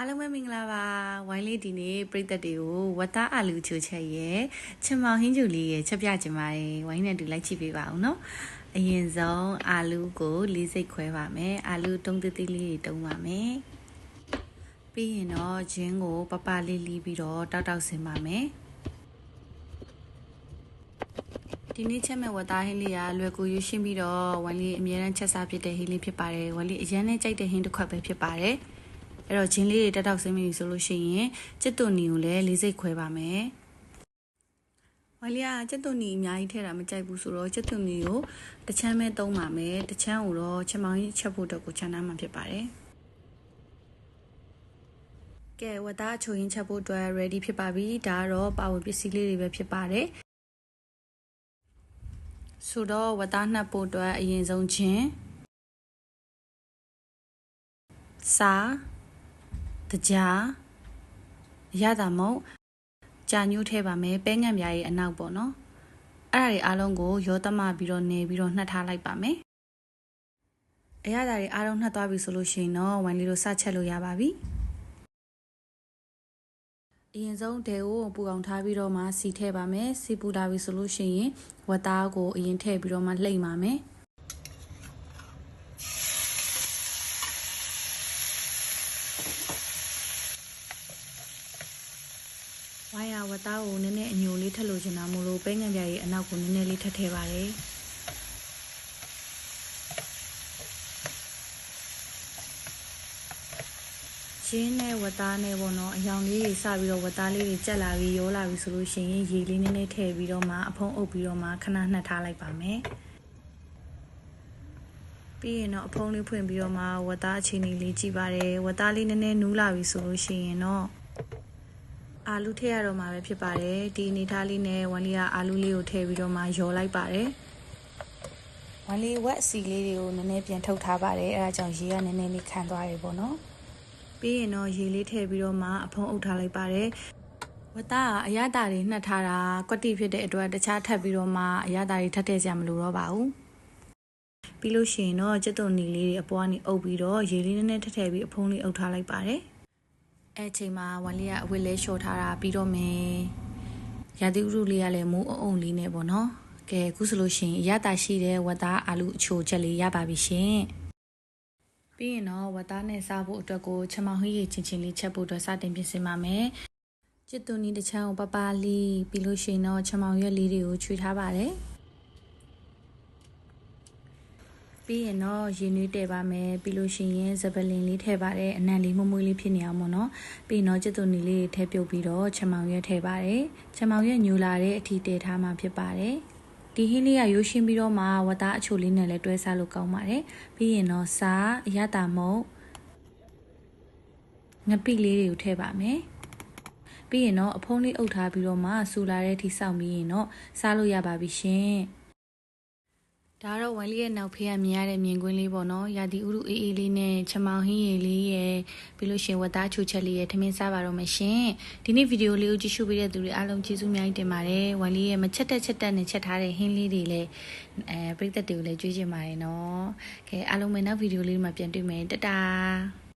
အားလုံးပဲမင်္ဂလာပါဝိုင်းလေးဒီနေ့ပြည်သက်တွေကိုဝတ်သားအာလူချိုချက်ရဲ့ချင်မောင်ဟင်းကျူလေးရဲ့ချက်ပြချင်ပါတယ်ဝိုင်းနဲ့တူလိုက်ကြည့်ပေးပါဦးနော်အရင်ဆုံးအာလူကိုလေးစိတ်ခွဲပါမယ်အာလူတုံးသေးသေးလေးတွေတုံးပါမယ်ပြီးရင်တော့ဂျင်းကိုပပလေးလီးပြီးတော့တောက်တောက်ဆင်းပါမယ်ဒီနေ့ချက်မဲ့ဝတ်သားဟင်းလေးကလွယ်ကူရွရှင်းပြီးတော့ဝိုင်းလေးအများအားချက်စားဖြစ်တဲ့ဟင်းလေးဖြစ်ပါတယ်ဝိုင်းလေးအရင်နဲ့ကြိုက်တဲ့ဟင်းတစ်ခွက်ပဲဖြစ်ပါတယ် အဲ့တော့ဂျင်းလေးတွေတက်တောက်ဆင်းပြီဆိုလို့ရှိရင်ကျက်သွန်နီကိုလည်းလေးစိတ်ခွဲပါမယ်ဝိုင်လီယာကျက်သွန်နီအများကြီးထည့်တာမကြိုက်ဘူးဆိုတော့ကျက်သွန်နီကိုတစ်ချမ်းပဲသုံးပါမယ်တစ်ချမ်းကိုတော့ချက်မောင်ကြီးချက်ဖို့အတွက်ကိုချန်ထားမှဖြစ်ပါတယ်ကဲဝတ်သားချိုရင်ချက်ဖို့အတွက် ready ဖြစ်ပါပြီဒါကတော့ပါဝင်ပစ္စည်းလေးတွေပဲဖြစ်ပါတယ်ဆိုတော့ဝတ်သားနှပ်ဖို့အတွက်အရင်ဆုံးချင်းစား တကြားရတာမဟုတ်ကြာညှိုးထဲပါမယ်ပဲငံ့ပြားရဲ့အနောက်ပေါ့နော်အဲ့ဒါတွေအားလုံးကိုရောသမပြီးတော့နေပြီးတော့နှက်ထားလိုက်ပါမယ်အရသာတွေအားလုံးနှက်သွားပြီဆိုလို့ရှိရင်တော့ဝိုင်းလေးတို့စချက်လို့ရပါပြီအရင်ဆုံးဒဲကိုပူအောင်ထားပြီးတော့မှစီထည့်ပါမယ်စီပူလာပြီဆိုလို့ရှိရင်ဝတ်သားကိုအရင်ထည့်ပြီးတော့မှလှိမ့်ပါမယ် ဝိုင်းရဝတ်သားကိုနည်းနည်းအညိုလေးထက်လို့ချင်တာမို့လို့ပဲငံပြားရဲ့အနောက်ကိုနည်းနည်းလေးထက်ထည့်ပါတယ်ရှင်းနဲ့ဝတ်သားနဲ့ပေါ့နော်အယောင်လေးတွေစပြီးတော့ဝတ်သားလေးတွေကြက်လာပြီးရောလာပြီးဆိုလို့ရှိရင်ရေလေးနည်းနည်းထည့်ပြီးတော့မှအဖုံးအုပ်ပြီးတော့မှခဏနှက်ထားလိုက်ပါမယ်ပြီးရင်တော့အဖုံးလေးဖွင့်ပြီးတော့မှဝတ်သားအချိန်လေးကြည့်ပါတယ်ဝတ်သားလေးနည်းနည်းနူးလာပြီဆိုလို့ရှိရင်တော့ အာလူထည့်ရတော့မှာပဲဖြစ်ပါတယ်ဒီအနေထားလေးနဲ့ဝမ်လီကအာလူလေးကိုထည့်ပြီးတော့မှရောလိုက်ပါတယ်ဝမ်လီဝက်စီလေးတွေကိုနည်းနည်းပြန်ထုတ်ထားပါတယ်အဲဒါကြောင့်ရေကနည်းနည်းလေးခံသွားတယ်ပေါ့နော်ပြီးရင်တော့ရေလေးထည့်ပြီးတော့မှအဖုံးအုပ်ထားလိုက်ပါတယ်ဝတ်သားကအရသာတွေနှက်ထားတာကွက်တိဖြစ်တဲ့အတွက်တခြားထပ်ပြီးတော့မှအရသာတွေထပ်ထည့်ကြမလို့တော့ပါဘူးပြီးလို့ရှိရင်တော့ကျက်သွန်နီလေးတွေအပွားနေအုပ်ပြီးတော့ရေလေးနည်းနည်းထည့်ထည့်ပြီးအဖုံးလေးအုပ်ထားလိုက်ပါတယ် အဲ့ချိန်မှာဝမ်လေးကအဝတ်လေးလျှော်ထားတာပြီးတော့မယ်ရာသီဥတုလေးကလည်းမိုးအုံလေးနဲ့ပေါ့နော်ကဲအခုဆိုလို့ရှိရင်ရတာရှိတဲ့ဝတ်သားအာလူအချိုချက်လေးရပါပြီရှင်ပြီးရင်တော့ဝတ်သားနဲ့စားဖို့အတွက်ကိုချမောင်ဟင်းရည်ချင်းချင်းလေးချက်ဖို့အတွက်စတင်ပြင်ဆင်ပါမယ်ကျစ်သွန်နီတစ်ချမ်းကိုပပလီပြီးလို့ရှိရင်တော့ချမောင်ရွက်လေးတွေကိုချွေထားပါတယ် ပြီးရင်တော့ရင်းနှီးတည်ပါမယ်ပြီးလို့ရှိရင်ဇပလင်လေးထည့်ပါတယ်အနံလေးမမွေးလေးဖြစ်နေအောင်ပေါ့နော်ပြီးတော့ကျက်သွနီလေးထည့်ပြုတ်ပြီးတော့ချမောင်ရွက်ထည့်ပါတယ်ချမောင်ရွက်ညူလာတဲ့အထီတည်ထားမှဖြစ်ပါတယ်ဒီဟင်းလေးကရိုးရှင်းပြီးတော့မှဝတ်သားအချိုလေးနဲ့လည်းတွဲစားလို့ကောင်းပါတယ်ပြီးရင်တော့စားအရတာမုတ်ငပိလေးတွေကိုထည့်ပါမယ်ပြီးရင်တော့အဖုံးလေးအုပ်ထားပြီးတော့မှဆူလာတဲ့ထိစောင့်ပြီးရင်တော့စားလို့ရပါပြီရှင် ဒါကတော့ဝိုင်းလေးရဲ့နောက်ဖေးကမြင်ရတဲ့မြင်ကွင်းလေးပေါ့နော်ရာသီဥတုအေးအေးလေးနဲ့ချမောင်ဟင်းရည်လေးရဲ့ပြီးလို့ရှင်ဝတ်သားချိုချက်လေးရဲ့ထမင်းစားပါတော့မရှင်ဒီနေ့ဗီဒီယိုလေးကိုကြည့်ရှုပေးတဲ့သူတွေအားလုံးကျေးဇူးများတင်ပါတယ်ဝိုင်းလေးရဲ့မချက်တက်ချက်တက်နဲ့ချက်ထားတဲ့ဟင်းလေးတွေလည်းအဲပရိသတ်တွေကိုလည်းကြွေးချင်ပါတယ်နော်ကဲအားလုံးပဲနောက်ဗီဒီယိုလေးမှာပြန်တွေ့မယ်တတား